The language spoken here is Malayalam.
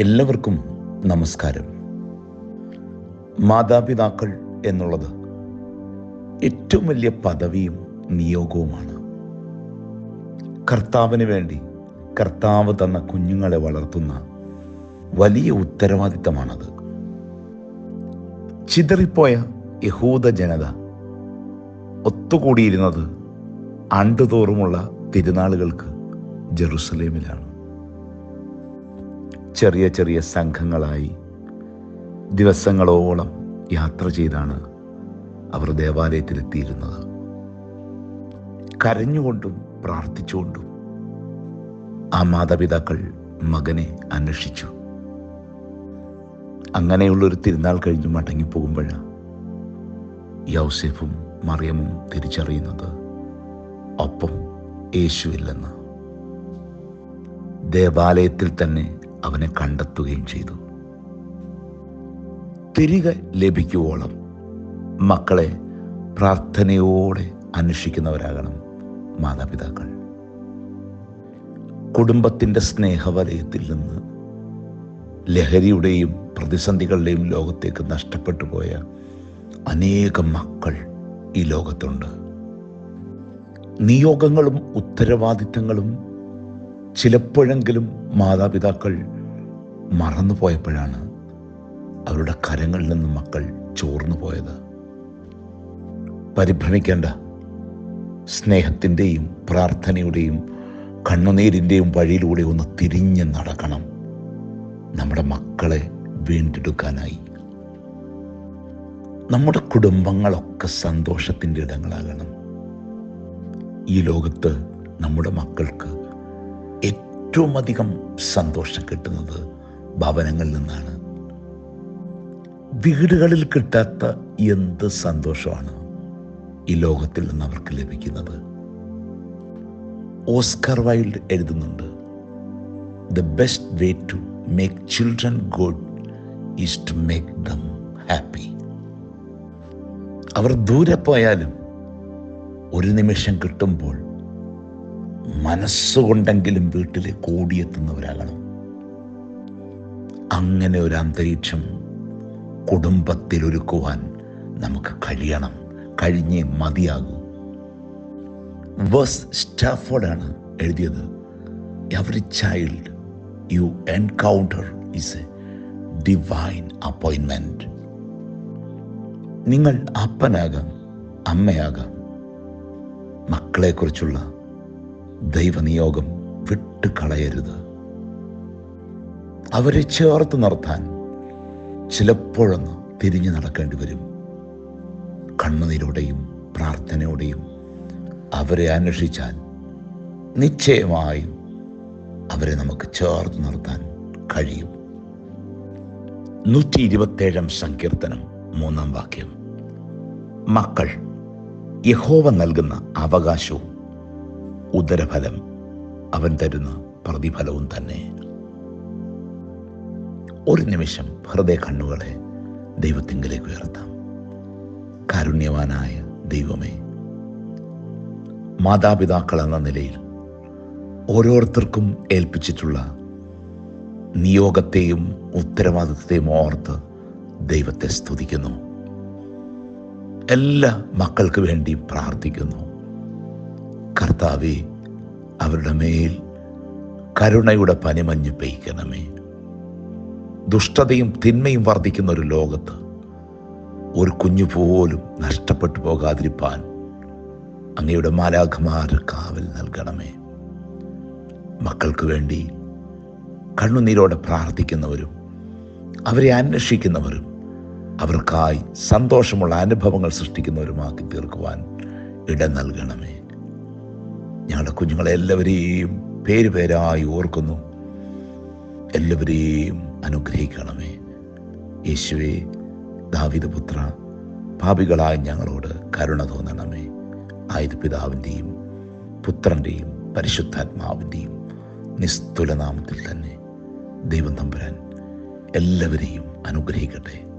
എല്ലാവർക്കും നമസ്കാരം. മാതാപിതാക്കൾ എന്നുള്ളത് ഏറ്റവും വലിയ പദവിയും നിയോഗവുമാണ്. കർത്താവിന് വേണ്ടി കർത്താവ് തന്ന കുഞ്ഞുങ്ങളെ വളർത്തുന്ന വലിയ ഉത്തരവാദിത്തമാണത്. ചിതറിപ്പോയ യഹൂദ ജനത ഒത്തുകൂടിയിരുന്നത് ആണ്ടുതോറുമുള്ള തിരുനാളുകൾക്ക് ജെറുസലേമിലാണ്. ചെറിയ ചെറിയ സംഘങ്ങളായി ദിവസങ്ങളോളം യാത്ര ചെയ്താണ് അവർ ദേവാലയത്തിലെത്തിയിരുന്നത്. കരഞ്ഞുകൊണ്ടും പ്രാർത്ഥിച്ചുകൊണ്ടും ആ മാതാപിതാക്കൾ മകനെ അന്വേഷിച്ചു. അങ്ങനെയുള്ളൊരു തിരുനാൾ കഴിഞ്ഞ് മടങ്ങിപ്പോകുമ്പോഴാണ് യൗസേഫും മറിയമും തിരിച്ചറിയുന്നത് ഒപ്പം യേശുവില്ലെന്ന്. ദേവാലയത്തിൽ തന്നെ അവനെ കണ്ടെത്തുകയും ചെയ്തു. തിരികെ ലഭിക്കുവോളം മക്കളെ പ്രാർത്ഥനയോടെ അന്വേഷിക്കുന്നവരാകണം മാതാപിതാക്കൾ. കുടുംബത്തിന്റെ സ്നേഹവലയത്തിൽ നിന്ന് ലഹരിയുടെയും പ്രതിസന്ധികളുടെയും ലോകത്തേക്ക് നഷ്ടപ്പെട്ടു പോയ അനേകം മക്കൾ ഈ ലോകത്തുണ്ട്. നിയോഗങ്ങളും ഉത്തരവാദിത്തങ്ങളും ചിലപ്പോഴെങ്കിലും മാതാപിതാക്കൾ മറന്നു പോയപ്പോഴാണ് അവരുടെ കരങ്ങളിൽ നിന്ന് മക്കൾ ചോർന്നു പോയത്. പരിഭ്രമിക്കേണ്ട സ്നേഹത്തിന്റെയും പ്രാർത്ഥനയുടെയും കണ്ണുനീരിന്റെയും വഴിയിലൂടെ ഒന്ന് തിരിഞ്ഞ് നടക്കണം. നമ്മുടെ മക്കളെ വീണ്ടെടുക്കാനായി. നമ്മുടെ കുടുംബങ്ങളൊക്കെ സന്തോഷത്തിന്റെ ഇടങ്ങളാകണം. ഈ ലോകത്ത് നമ്മുടെ മക്കൾക്ക് ഏറ്റവും അധികം സന്തോഷം കിട്ടുന്നത് ഭവനങ്ങളിൽ നിന്നാണ്. വീടുകളിൽ കിട്ടാത്ത എന്ത് സന്തോഷമാണ് ഈ ലോകത്തിൽ നിന്ന് അവർക്ക് ലഭിക്കുന്നത്? ഓസ്കർ വൈൽഡ് എഴുതുന്നുണ്ട് the best way to make children good is to make them happy അവർ ദൂരെ പോയാലും ഒരു നിമിഷം കിട്ടുമ്പോൾ മനസ്സുകൊണ്ടെങ്കിലും വീട്ടിലേക്ക് ഒരാളാണ് അങ്ങനെ ഒരു അന്തരീക്ഷം കുടുംബത്തിൽ ഒരുക്കുവാൻ നമുക്ക് കഴിയണം. കഴിഞ്ഞേ മതിയാകൂ. വേഴ്സ് സ്റ്റാഫോർഡാണ് എഴുതിയത്. Every child you encounter is a divine അപ്പോയിൻമെന്റ് നിങ്ങൾ അപ്പനാകാം അമ്മയാകാം. മക്കളെക്കുറിച്ചുള്ള ദൈവനിയോഗം വിട്ടുകളയരുത്. അവരെ ചേർത്ത് നിർത്താൻ ചിലപ്പോഴൊന്ന് തിരിഞ്ഞു നടക്കേണ്ടി വരും. കണ്ണുനീരോടെയും പ്രാർത്ഥനയോടെയും അവരെ അന്വേഷിച്ചാൽ നിശ്ചയമായും അവരെ നമുക്ക് ചേർത്ത് നിർത്താൻ കഴിയും. നൂറ്റി ഇരുപത്തേഴാം സങ്കീർത്തനം മൂന്നാം വാക്യം. മക്കൾ യഹോവ നൽകുന്ന അവകാശവും ഉദരഫലം അവൻ തരുന്ന പ്രതിഫലവും തന്നെ. ഒരു നിമിഷം ഹൃദയ കണ്ണുകളെ ദൈവത്തിങ്കിലേക്ക് ഉയർത്താം. കാരുണ്യവാനായ ദൈവമേ മാതാപിതാക്കൾ എന്ന നിലയിൽ ഓരോരുത്തർക്കും ഏൽപ്പിച്ചിട്ടുള്ള നിയോഗത്തെയും ഉത്തരവാദിത്തത്തെയും ഓർത്ത് ദൈവത്തെ സ്തുതിക്കുന്നു. എല്ലാ മക്കൾക്ക് വേണ്ടി പ്രാർത്ഥിക്കുന്നു. കർത്താവെ അവരുടെ മേൽ കരുണയുടെ പനിമഞ്ഞ് പെയ്ക്കണമേ. ദുഷ്ടതയും തിന്മയും വർദ്ധിക്കുന്ന ഒരു ലോകത്ത് ഒരു കുഞ്ഞു പോലും നഷ്ടപ്പെട്ടു പോകാതിരിപ്പാൻ അങ്ങയുടെ മാലാഖമാർ കാവൽ നൽകണമേ. മക്കൾക്ക് വേണ്ടി കണ്ണുനീരോടെ പ്രാർത്ഥിക്കുന്നവരും അവരെ അന്വേഷിക്കുന്നവരും അവർക്കായി സന്തോഷമുള്ള അനുഭവങ്ങൾ സൃഷ്ടിക്കുന്നവരുമാക്കി തീർക്കുവാൻ ഇടം നൽകണമേ. ഞങ്ങളുടെ കുഞ്ഞുങ്ങളെ എല്ലാവരെയും പേര് പേരായി ഓർക്കുന്നു. എല്ലാവരെയും അനുഗ്രഹിക്കണമേ. യേശുവേ ദാവിദപുത്ര പാപികളായ ഞങ്ങളോട് കരുണ തോന്നണമേ. ആയത് പിതാവിന്റെയും പുത്രന്റെയും പരിശുദ്ധാത്മാവിന്റെയും നിസ്തുലനാമത്തിൽ തന്നെ ദൈവം തമ്പുരാൻ എല്ലാവരെയും അനുഗ്രഹിക്കട്ടെ.